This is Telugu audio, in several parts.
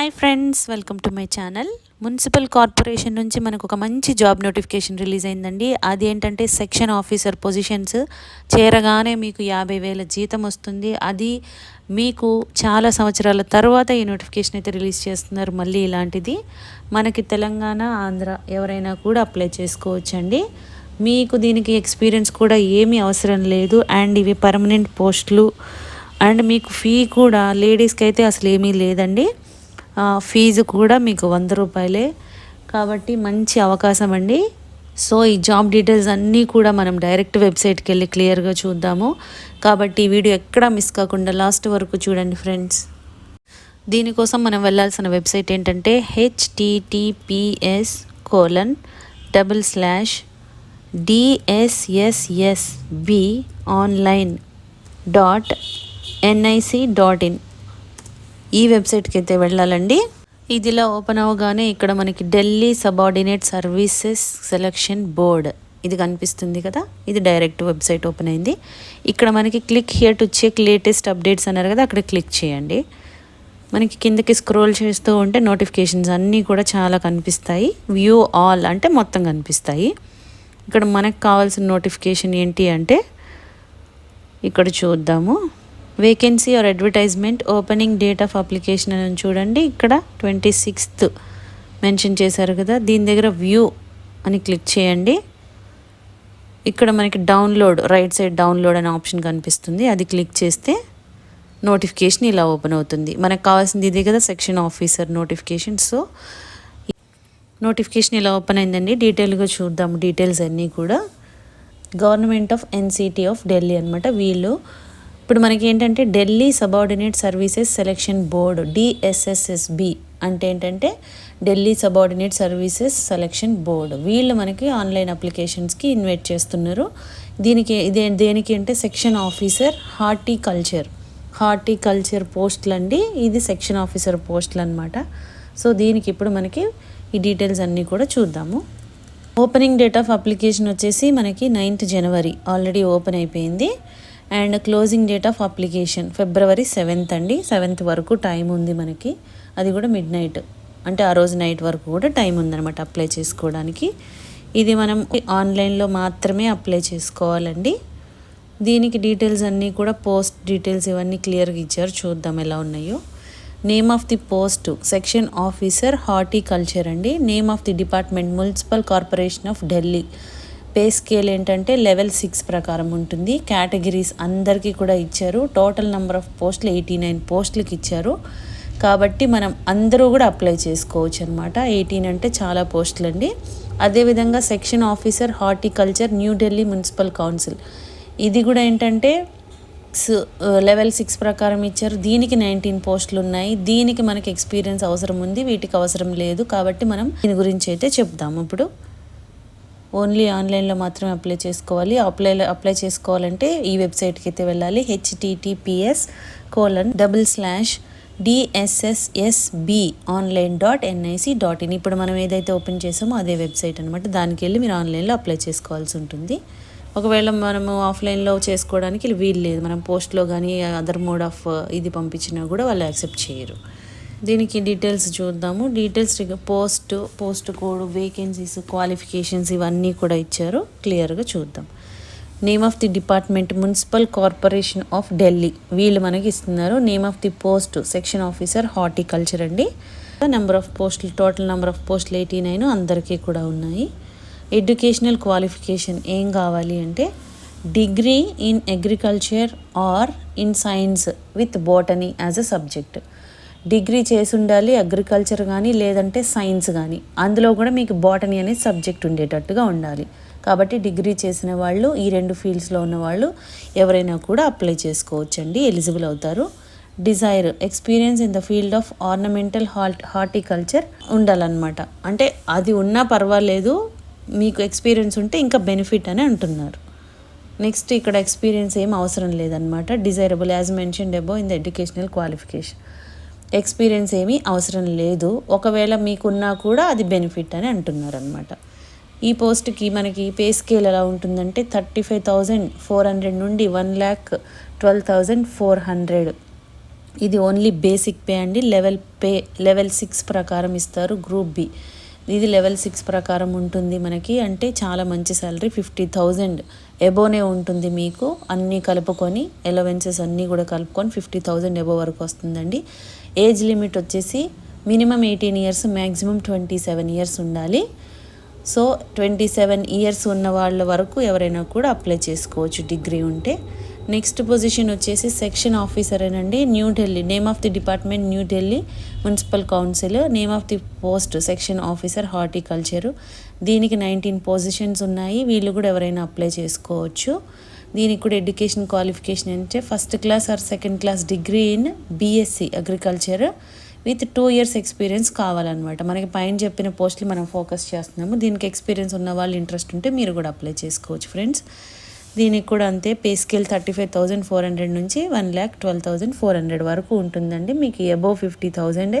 Hi friends welcome to my channel municipal corporation నుంచి మనకు ఒక మంచి జాబ్ నోటిఫికేషన్ రిలీజ్ అయిందండి. అది ఏంటంటే సెక్షన్ ఆఫీసర్ పొజిషన్స్ చేరగానే మీకు యాభై వేల జీతం వస్తుంది. అది మీకు చాలా సంవత్సరాల తర్వాత ఈ నోటిఫికేషన్ అయితే రిలీజ్ చేస్తున్నారు. మళ్ళీ ఇలాంటిది మనకి తెలంగాణ ఆంధ్ర ఎవరైనా కూడా అప్లై చేసుకోవచ్చండి. మీకు దీనికి ఎక్స్పీరియన్స్ కూడా ఏమీ అవసరం లేదు. అండ్ ఇవి పర్మనెంట్ పోస్టులు అండ్ మీకు ఫీ కూడా లేడీస్కి అయితే అసలు ఏమీ లేదండి. ఫీజు కూడా మీకు వంద రూపాయలే. కాబట్టి మంచి అవకాశం అండి. సో ఈ జాబ్ డీటెయిల్స్ అన్నీ కూడా మనం డైరెక్ట్ వెబ్సైట్కి వెళ్ళి క్లియర్గా చూద్దాము. కాబట్టి ఈ వీడియో ఎక్కడా మిస్ కాకుండా లాస్ట్ వరకు చూడండి ఫ్రెండ్స్. దీనికోసం మనం వెళ్ళాల్సిన వెబ్సైట్ ఏంటంటే HTTPS colon double slash DSSSB online dot NIC dot in. ఈ వెబ్సైట్కి అయితే వెళ్ళాలండి. ఇదిలా ఓపెన్ అవగానే ఇక్కడ మనకి Delhi subordinate services selection board ఇది కనిపిస్తుంది కదా? ఇది డైరెక్ట్ వెబ్సైట్ ఓపెన్ అయింది. ఇక్కడ మనకి click here to check latest updates అన్నారు కదా అక్కడ క్లిక్ చేయండి. మనకి కిందకి స్క్రోల్ చేస్తూ ఉంటే నోటిఫికేషన్స్ అన్నీ కూడా చాలా కనిపిస్తాయి. వ్యూ ఆల్ అంటే మొత్తం కనిపిస్తాయి. ఇక్కడ మనకు కావాల్సిన నోటిఫికేషన్ ఏంటి అంటే ఇక్కడ చూద్దాము. Vacancy or advertisement opening date of application అని చూడండి. ఇక్కడ ట్వంటీ సిక్స్త్ మెన్షన్ చేశారు కదా దీని దగ్గర వ్యూ అని క్లిక్ చేయండి. ఇక్కడ మనకి డౌన్లోడ్ రైట్ సైడ్ డౌన్లోడ్ అనే ఆప్షన్ కనిపిస్తుంది. అది క్లిక్ చేస్తే నోటిఫికేషన్ ఇలా ఓపెన్ అవుతుంది. మనకు కావాల్సింది ఇదే కదా section officer notification so notification ఇలా ఓపెన్ అయిందండి. డీటెయిల్గా చూద్దాము డీటెయిల్స్ అన్నీ కూడా. Government of NCT of Delhi అనమాట వీళ్ళు ఇప్పుడు మనకి ఏంటంటే Delhi subordinate services selection board DSSSB అంటే ఏంటంటే Delhi subordinate services selection board. వీళ్ళు మనకి ఆన్లైన్ అప్లికేషన్స్కి ఇన్వైట్ చేస్తున్నారు. దీనికి ఇదే దేనికి అంటే సెక్షన్ ఆఫీసర్ హార్టికల్చర్. హార్టికల్చర్ పోస్టులు అండి ఇది సెక్షన్ ఆఫీసర్ పోస్టులు అనమాట సో దీనికి ఇప్పుడు మనకి ఈ డీటెయిల్స్ అన్నీ కూడా చూద్దాము. ఓపెనింగ్ డేట్ ఆఫ్ అప్లికేషన్ వచ్చేసి మనకి నైన్త్ జనవరి. ఆల్రెడీ ఓపెన్ అయిపోయింది. And closing date of application February seventh అండి. సెవెంత్ వరకు టైం ఉంది మనకి. అది కూడా మిడ్ నైట్. అంటే ఆ రోజు నైట్ వరకు కూడా టైం ఉందన్నమాట అప్లై చేసుకోవడానికి. ఇది మనం ఆన్లైన్లో మాత్రమే అప్లై చేసుకోవాలండి. దీనికి డీటెయిల్స్ అన్నీ కూడా పోస్ట్ డీటెయిల్స్ ఇవన్నీ క్లియర్గా ఇచ్చారు. చూద్దాం ఎలా ఉన్నాయో. Name of the post section officer horticulture అండి. Name of the department municipal corporation of Delhi. Pay scale ఏంటంటే లెవెల్ సిక్స్ ప్రకారం ఉంటుంది. కేటగిరీస్ అందరికీ కూడా ఇచ్చారు. టోటల్ నెంబర్ ఆఫ్ పోస్టులు ఎయిటీ నైన్ పోస్టులకి ఇచ్చారు. కాబట్టి మనం అందరూ కూడా అప్లై చేసుకోవచ్చు అనమాట ఎయిటీన్ అంటే చాలా పోస్టులు అండి అదేవిధంగా section officer horticulture New Delhi municipal council. ఇది కూడా ఏంటంటే లెవెల్ సిక్స్ ప్రకారం ఇచ్చారు. దీనికి నైన్టీన్ పోస్టులు ఉన్నాయి దీనికి మనకి ఎక్స్పీరియన్స్ అవసరం ఉంది. వీటికి అవసరం లేదు. కాబట్టి మనం దీని గురించి అయితే చెప్దాము ఇప్పుడు. ఓన్లీ ఆన్లైన్లో మాత్రమే అప్లై చేసుకోవాలి. అప్లై అప్లై చేసుకోవాలంటే ఈ వెబ్సైట్కి అయితే వెళ్ళాలి. HTTPS colon double slash DSSSB online dot NIC dot in. ఇప్పుడు మనం ఏదైతే ఓపెన్ చేసామో అదే వెబ్సైట్ అనమాట దానికి వెళ్ళి మీరు ఆన్లైన్లో అప్లై చేసుకోవాల్సి ఉంటుంది. ఒకవేళ మనము ఆఫ్లైన్లో చేసుకోవడానికి వీలు లేదు. మనం పోస్ట్లో కానీ అదర్ మోడ్ ఆఫ్ ఇది పంపించినా కూడా వాళ్ళు యాక్సెప్ట్ చేయరు. దీనికి డీటెయిల్స్ చూద్దాము. Details post post code vacancies qualifications ఇవన్నీ కూడా ఇచ్చారు. క్లియర్గా చూద్దాం. Name of the department municipal corporation of Delhi వీళ్ళు మనకి ఇస్తున్నారు. Name of the post section officer horticulture అండి. నెంబర్ ఆఫ్ పోస్టులు టోటల్ నెంబర్ ఆఫ్ పోస్టులు ఎయిటీ నైన్ అందరికీ కూడా ఉన్నాయి. ఎడ్యుకేషనల్ క్వాలిఫికేషన్ ఏం కావాలి అంటే degree in agriculture or in science with botany as a subject degree చేసి ఉండాలి అగ్రికల్చర్ కానీ లేదంటే సైన్స్ కానీ అందులో కూడా మీకు బాటనీ అనేది సబ్జెక్ట్ ఉండేటట్టుగా ఉండాలి. కాబట్టి డిగ్రీ చేసిన వాళ్ళు ఈ రెండు ఫీల్డ్స్లో ఉన్న వాళ్ళు ఎవరైనా కూడా అప్లై చేసుకోవచ్చండి ఎలిజిబుల్ అవుతారు. Desire experience in the field of ornamental hort horticulture ఉండాలన్నమాట. అంటే అది ఉన్నా పర్వాలేదు మీకు ఎక్స్పీరియన్స్ ఉంటే ఇంకా బెనిఫిట్ అని అంటున్నారు. నెక్స్ట్ ఇక్కడ ఎక్స్పీరియన్స్ ఏం అవసరం లేదనమాట desirable as mention above in the educational qualification. Experience ఏమీ అవసరం లేదు. ఒకవేళ మీకున్నా కూడా అది బెనిఫిట్ అని అంటున్నారు అనమాట ఈ పోస్ట్కి మనకి పే స్కేల్ ఎలా ఉంటుందంటే thirty five thousand four hundred నుండి one lakh twelve thousand four hundred. ఇది ఓన్లీ బేసిక్ పే అండి. లెవెల్ పే లెవెల్ సిక్స్ ప్రకారం ఇస్తారు గ్రూప్ బి. ఇది లెవెల్ సిక్స్ ప్రకారం ఉంటుంది మనకి. అంటే చాలా మంచి శాలరీ ఫిఫ్టీ థౌజండ్ ఎబోనే ఉంటుంది మీకు. అన్నీ కలుపుకొని ఎలవెన్సెస్ అన్నీ కూడా కలుపుకొని ఫిఫ్టీ థౌజండ్ ఎబో వరకు వస్తుందండి. ఏజ్ లిమిట్ వచ్చేసి minimum eighteen years maximum twenty seven years ఉండాలి. సో ట్వంటీ సెవెన్ ఇయర్స్ ఉన్న వాళ్ళ వరకు ఎవరైనా కూడా అప్లై చేసుకోవచ్చు డిగ్రీ ఉంటే. నెక్స్ట్ పొజిషన్ వచ్చేసి సెక్షన్ ఆఫీసర్ అనండి New Delhi name of the department New Delhi municipal council. Name of the post section officer horticulture. దీనికి నైన్టీన్ పొజిషన్స్ ఉన్నాయి. వీళ్ళు కూడా ఎవరైనా అప్లై చేసుకోవచ్చు. దీనికి కూడా ఎడ్యుకేషన్ క్వాలిఫికేషన్ అంటే first class or second class degree in BSc agriculture with two years experience కావాలన్నమాట. మనకి పైన చెప్పిన పోస్టులు మనం ఫోకస్ చేస్తున్నాము. దీనికి ఎక్స్పీరియన్స్ ఉన్న వాళ్ళు ఇంట్రెస్ట్ ఉంటే మీరు కూడా అప్లై చేసుకోవచ్చు ఫ్రెండ్స్ దీనికి కూడా అంతే pay scale thirty five thousand four hundred నుంచి one lakh twelve thousand four hundred వరకు ఉంటుందండి. మీకు అబోవ్ ఫిఫ్టీ థౌజండ్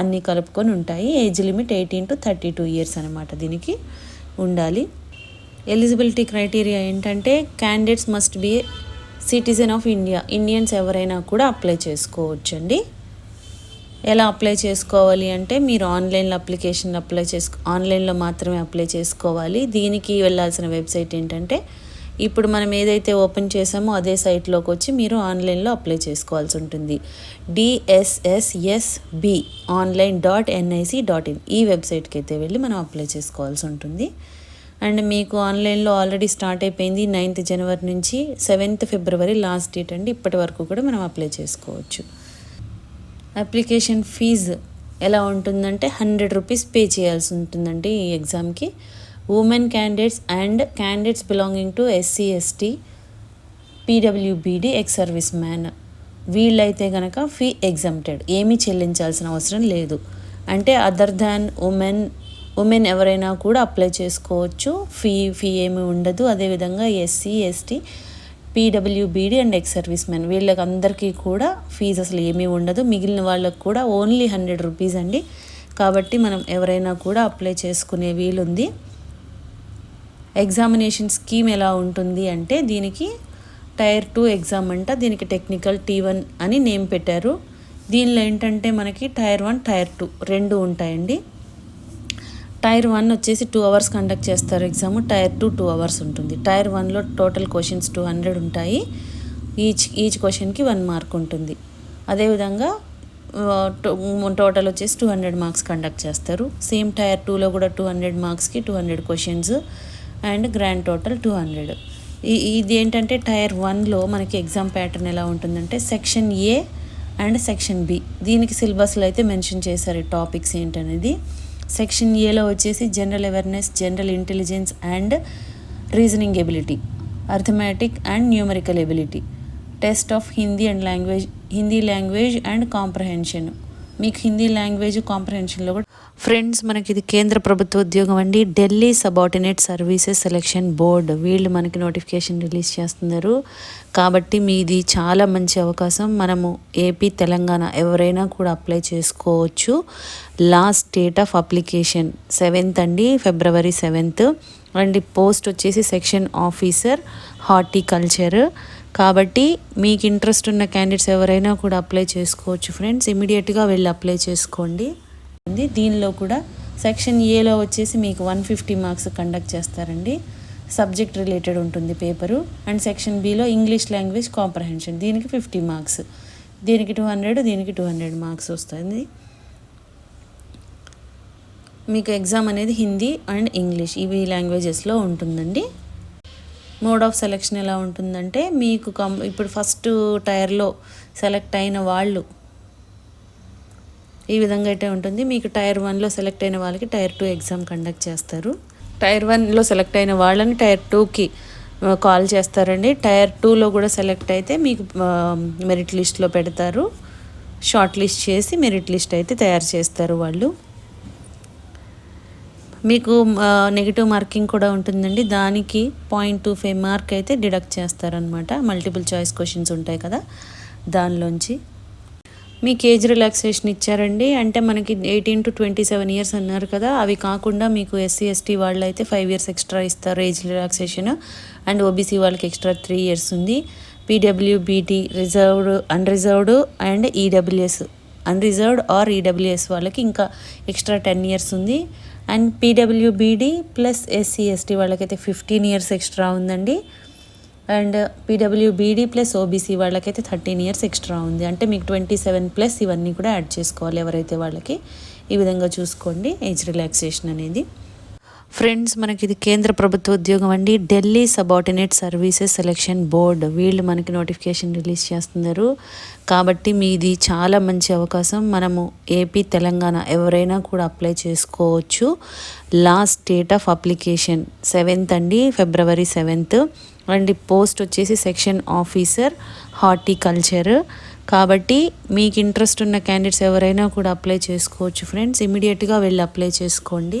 అన్నీ కలుపుకొని ఉంటాయి. Age limit eighteen to thirty two years అనమాట దీనికి ఉండాలి. ఎలిజిబిలిటీ క్రైటీరియా ఏంటంటే candidates must be citizen of India Indians ఎవరైనా కూడా అప్లై చేసుకోవచ్చండి. ఎలా అప్లై చేసుకోవాలి అంటే మీరు ఆన్లైన్లో అప్లికేషన్ అప్లై చేసుకో ఆన్లైన్లో మాత్రమే అప్లై చేసుకోవాలి. దీనికి వెళ్ళాల్సిన వెబ్సైట్ ఏంటంటే ఇప్పుడు మనం ఏదైతే ఓపెన్ చేసామో అదే సైట్లోకి వచ్చి మీరు ఆన్లైన్లో అప్లై చేసుకోవాల్సి ఉంటుంది. DSSSB online dot NIC dot in ఈ వెబ్సైట్కి అయితే వెళ్ళి మనం అప్లై చేసుకోవాల్సి ఉంటుంది. అండ్ మీకు ఆన్లైన్లో ఆల్రెడీ స్టార్ట్ అయిపోయింది నైన్త్ జనవరి నుంచి సెవెంత్ ఫిబ్రవరి లాస్ట్ డేట్ అండి. ఇప్పటి వరకు కూడా మనం అప్లై చేసుకోవచ్చు. అప్లికేషన్ ఫీజు ఎలా ఉంటుందంటే హండ్రెడ్ రూపీస్ పే చేయాల్సి ఉంటుందండి ఈ ఎగ్జామ్కి. Women candidates and candidates belonging to SC ST PWBD ex service man. వీళ్ళైతే కనుక ఫీ ఎగ్జామ్టెడ్. ఏమీ చెల్లించాల్సిన అవసరం లేదు. అంటే అదర్ దాన్ ఉమెన్ ఉమెన్ ఎవరైనా కూడా అప్లై చేసుకోవచ్చు. ఫీ ఫీ ఏమి ఉండదు. అదేవిధంగా SC ST PWBD and ex service men వీళ్ళకి అందరికీ కూడా ఫీజు అసలు ఏమీ ఉండదు. మిగిలిన వాళ్ళకు కూడా ఓన్లీ హండ్రెడ్ రూపీస్ అండి. కాబట్టి మనం ఎవరైనా కూడా అప్లై చేసుకునే వీలుంది. ఎగ్జామినేషన్ స్కీమ్ ఎలా ఉంటుంది అంటే దీనికి టైర్ టూ ఎగ్జామ్ అంట. దీనికి టెక్నికల్ టీ వన్ అని నేమ్ పెట్టారు. దీనిలో ఏంటంటే మనకి టైర్ వన్ టైర్ టూ రెండు ఉంటాయండి. టైర్ వన్ వచ్చేసి టూ అవర్స్ కండక్ట్ చేస్తారు exam tier two two hours ఉంటుంది. టైర్ వన్లో టోటల్ క్వశ్చన్స్ టూ హండ్రెడ్ ఉంటాయి. ఈచ్ ఈచ్ క్వశ్చన్కి వన్ మార్క్ ఉంటుంది. అదేవిధంగా టోటల్ వచ్చేసి టూ హండ్రెడ్ మార్క్స్ కండక్ట్ చేస్తారు. సేమ్ టైర్ టూలో కూడా టూ హండ్రెడ్ మార్క్స్కి two hundred questions and grand total two hundred ఇది ఏంటంటే టైర్ వన్లో మనకి ఎగ్జామ్ ప్యాటర్న్ ఎలా ఉంటుందంటే section A and section B దీనికి సిలబస్లో అయితే మెన్షన్ చేశారు టాపిక్స్ ఏంటనేది. సెక్షన్ ఏలో వచ్చేసి general awareness general intelligence and reasoning ability arithmetic and numerical ability test of Hindi and language Hindi language and comprehension. మీకు హిందీ లాంగ్వేజ్ కాంప్రహెన్షన్లో కూడా ఫ్రెండ్స్ మనకి ఇది కేంద్ర ప్రభుత్వ ఉద్యోగం అండి. Delhi subordinate services selection board. వీళ్ళు మనకి నోటిఫికేషన్ రిలీజ్ చేస్తున్నారు. కాబట్టి మీది చాలా మంచి అవకాశం. మనము ఏపీ తెలంగాణ ఎవరైనా కూడా అప్లై చేసుకోవచ్చు. Last date of application seventh అండి ఫిబ్రవరి సెవెంత్. అండ్ పోస్ట్ వచ్చేసి సెక్షన్ ఆఫీసర్ హార్టికల్చర్. కాబట్టి మీకు ఇంట్రెస్ట్ ఉన్న క్యాండిడేట్స్ ఎవరైనా కూడా అప్లై చేసుకోవచ్చు ఫ్రెండ్స్ ఇమీడియట్గా వెళ్ళి అప్లై చేసుకోండి. దీనిలో కూడా సెక్షన్ ఏలో వచ్చేసి మీకు వన్ ఫిఫ్టీ మార్క్స్ కండక్ట్ చేస్తారండి. సబ్జెక్ట్ రిలేటెడ్ ఉంటుంది పేపరు అండ్ సెక్షన్ బిలో ఇంగ్లీష్ లాంగ్వేజ్ కాంప్రహెన్షన్ దీనికి ఫిఫ్టీ మార్క్స్ దీనికి టూ హండ్రెడ్ దీనికి టూ హండ్రెడ్ మార్క్స్ వస్తుంది. మీకు ఎగ్జామ్ అనేది హిందీ అండ్ ఇంగ్లీష్ ఇవి లాంగ్వేజెస్లో ఉంటుందండి. మోడ్ ఆఫ్ సెలెక్షన్ ఎలా ఉంటుందంటే మీకు కం ఇప్పుడు ఫస్ట్ టైర్లో సెలెక్ట్ అయిన వాళ్ళు ఈ విధంగా అయితే ఉంటుంది. మీకు టైర్ వన్లో సెలెక్ట్ అయిన వాళ్ళకి టైర్ టూ ఎగ్జామ్ కండక్ట్ చేస్తారు. టైర్ వన్లో సెలెక్ట్ అయిన వాళ్ళని టైర్ టూకి కాల్ చేస్తారండి. టైర్ టూలో కూడా సెలెక్ట్ అయితే మీకు మెరిట్ లిస్ట్లో పెడతారు. షార్ట్ లిస్ట్ చేసి మెరిట్ లిస్ట్ అయితే తయారు చేస్తారు వాళ్ళు. మీకు నెగిటివ్ మార్కింగ్ కూడా ఉంటుందండి. దానికి పాయింట్ టూ ఫైవ్ మార్క్ అయితే డిడక్ట్ చేస్తారనమాట మల్టిపుల్ చాయిస్ క్వశ్చన్స్ ఉంటాయి కదా. దానిలోంచి. మీకు ఏజ్ రిలాక్సేషన్ ఇచ్చారండి. అంటే మనకి eighteen to twenty seven years అన్నారు కదా. అవి కాకుండా మీకు ఎస్సీ ఎస్టీ వాళ్ళు అయితే ఫైవ్ ఇయర్స్ ఎక్స్ట్రా ఇస్తారు ఏజ్ రిలాక్సేషన్ అండ్ ఓబీసీ వాళ్ళకి ఎక్స్ట్రా త్రీ ఇయర్స్ ఉంది. PWBT reserved unreserved and EWS unreserved or EWS వాళ్ళకి ఇంకా ఎక్స్ట్రా టెన్ ఇయర్స్ ఉంది. And PWBD plus SC ST వాళ్ళకైతే ఫిఫ్టీన్ ఇయర్స్ ఎక్స్ట్రా ఉందండి. అండ్ పీడబ్ల్యూబీడీ ప్లస్ ఓబీసీ వాళ్ళకైతే థర్టీన్ ఇయర్స్ ఎక్స్ట్రా ఉంది. అంటే మీకు ట్వంటీ సెవెన్ ప్లస్ ఇవన్నీ కూడా యాడ్ చేసుకోవాలి ఎవరైతే వాళ్ళకి. ఈ విధంగా చూసుకోండి. ఏజ్ రిలాక్సేషన్ అనేది. ఫ్రెండ్స్ మనకి ఇది కేంద్ర ప్రభుత్వ ఉద్యోగం అండి. Delhi subordinate services selection board వీళ్ళు మనకి నోటిఫికేషన్ రిలీజ్ చేస్తున్నారు. కాబట్టి మీది చాలా మంచి అవకాశం. మనము ఏపీ తెలంగాణ ఎవరైనా కూడా అప్లై చేసుకోవచ్చు. Last date of application seventh అండి ఫిబ్రవరి సెవెంత్ అండ్ పోస్ట్ వచ్చేసి సెక్షన్ ఆఫీసర్ హార్టికల్చర్ కాబట్టి మీకు ఇంట్రెస్ట్ ఉన్న క్యాండిడేట్స్ ఎవరైనా కూడా అప్లై చేసుకోవచ్చు ఫ్రెండ్స్ ఇమీడియట్గా వెళ్ళి అప్లై చేసుకోండి.